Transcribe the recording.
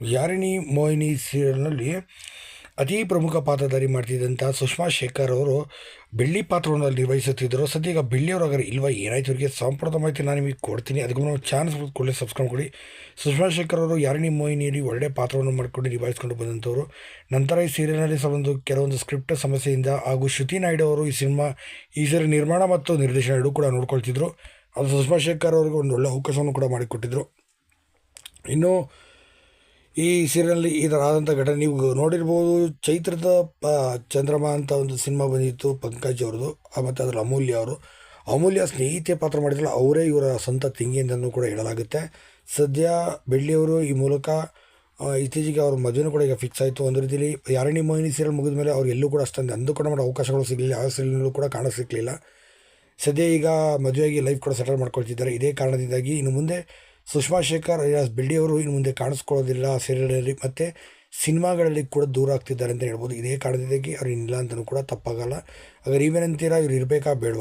ಯಾರಿಣಿ ಮೋಹಿನಿ ಸೀರಿಯಲ್ನಲ್ಲಿ ಅತಿ ಪ್ರಮುಖ ಪಾತ್ರಧಾರಿ ಮಾಡ್ತಿದ್ದಂಥ ಸುಷ್ಮಾ ಶೇಖರ್ ಅವರು ಬೆಳ್ಳಿ ಪಾತ್ರವನ್ನು ನಿರ್ವಹಿಸುತ್ತಿದ್ದರು. ಸದ್ಯ ಈಗ ಬೆಳ್ಳಿಯವರು ಹಾಗಾದ್ರೆ ಇಲ್ವ? ಏನಾಯ್ತು ಇವರಿಗೆ ಸಂಪೂರ್ಣ ಮಾಹಿತಿ ನಾನು ನಿಮಗೆ ಕೊಡ್ತೀನಿ. ಅದಕ್ಕೆ ನಾವು ಚಾನ್ಸ್ ಕೂಡಲೇ ಸಬ್ಸ್ಕ್ರೈಬ್ ಕೊಡಿ. ಸುಷ್ಮಾ ಶೇಖರ್ ಅವರು ಯಾರಿಣಿ ಮೋಹಿನಿಯಲ್ಲಿ ಒಳ್ಳೆಯ ಪಾತ್ರವನ್ನು ಮಾಡಿಕೊಂಡು ನಿಭಾಯಿಸ್ಕೊಂಡು ಬಂದಂಥವರು. ನಂತರ ಈ ಸೀರಿಯಲ್ನಲ್ಲಿ ಒಂದು ಕೆಲವೊಂದು ಸ್ಕ್ರಿಪ್ಟ್ ಸಮಸ್ಯೆಯಿಂದ ಹಾಗೂ ಶ್ರುತಿ ನಾಯ್ಡು ಅವರು ಈ ಸಿನಿಮಾ ಈ ಸೀರಿಯಲ್ ನಿರ್ಮಾಣ ಮತ್ತು ನಿರ್ದೇಶನ ಎರಡೂ ಕೂಡ ನೋಡ್ಕೊಳ್ತಿದ್ರು. ಅದು ಸುಷ್ಮಾ ಶೇಖರ್ ಅವರಿಗೆ ಒಂದು ಒಳ್ಳೆ ಅವಕಾಶವನ್ನು ಕೂಡ ಮಾಡಿಕೊಟ್ಟಿದ್ರು. ಇನ್ನು ಈ ಸೀರಿಯಲ್ನಲ್ಲಿ ಈ ಥರ ಆದಂಥ ಘಟನೆ ನೀವು ನೋಡಿರ್ಬೋದು ಚೈತ್ರದ ಪ ಚಂದ್ರಮ ಅಂತ ಒಂದು ಸಿನಿಮಾ ಬಂದಿತ್ತು ಪಂಕಜ್ ಅವ್ರದ್ದು ಮತ್ತು ಅದರಲ್ಲಿ ಅಮೂಲ್ಯ ಅವರು. ಅಮೂಲ್ಯ ಸ್ನೇಹಿತೆ ಪಾತ್ರ ಮಾಡಿದ್ರಲ್ಲ ಅವರೇ ಇವರ ಸ್ವಂತ ತಂಗಿ ಅಂತಲೂ ಕೂಡ ಹೇಳಲಾಗುತ್ತೆ. ಸದ್ಯ ಬೆಳ್ಳಿಯವರು ಈ ಮೂಲಕ ಆ, ಇತ್ತೀಚೆಗೆ ಅವ್ರ ಮದುವೆನೂ ಕೂಡ ಈಗ ಫಿಕ್ಸ್ ಆಯಿತು ಒಂದು ರೀತಿಯಲ್ಲಿ ಯಾರಣಿ ಮೋಹಿನಿ ಸೀರಿಯಲ್ ಮುಗಿದ ಮೇಲೆ ಅವ್ರು ಎಲ್ಲೂ ಕೂಡ ಅಷ್ಟೊಂದು ಅಂದು ಕೂಡ ಮಾಡೋ ಅವಕಾಶಗಳು ಸಿಗಲಿಲ್ಲ ಯಾವ ಸೀರಿಯಲ್ನಲ್ಲೂ ಕೂಡ ಕಾಣ ಸಿಗಲಿಲ್ಲ. ಸದ್ಯ ಈಗ ಮದುವೆಯಾಗಿ ಲೈಫ್ ಕೂಡ ಸೆಟಲ್ ಮಾಡ್ಕೊಳ್ತಿದ್ದಾರೆ. ಇದೇ ಕಾರಣದಿಂದಾಗಿ ಇನ್ನು ಮುಂದೆ ಸುಷ್ಮಾ ಶೇಖರ್, ಅಲಿಯಾಸ್ ಬೆಳ್ಳಿಯವರು ಇನ್ನು ಮುಂದೆ ಕಾಣಿಸ್ಕೊಳ್ಳೋದಿಲ್ಲ ಸೀರಿಯಲಲ್ಲಿ ಮತ್ತು ಸಿನಿಮಾಗಳಲ್ಲಿ ಕೂಡ ದೂರ ಆಗ್ತಿದ್ದಾರೆ ಅಂತ ಹೇಳ್ಬೋದು. ಇದೇ ಕಾರಣದಿಂದಾಗಿ ಅವ್ರು ಇಲ್ಲ ಅಂತಲೂ ಕೂಡ ತಪ್ಪಾಗಲ್ಲ. ಹಾಗಾದ್ರೆ ನೀವೇನಂತೀರಾ ಇವ್ರು ಇರಬೇಕಾ ಬೇಡವಾ?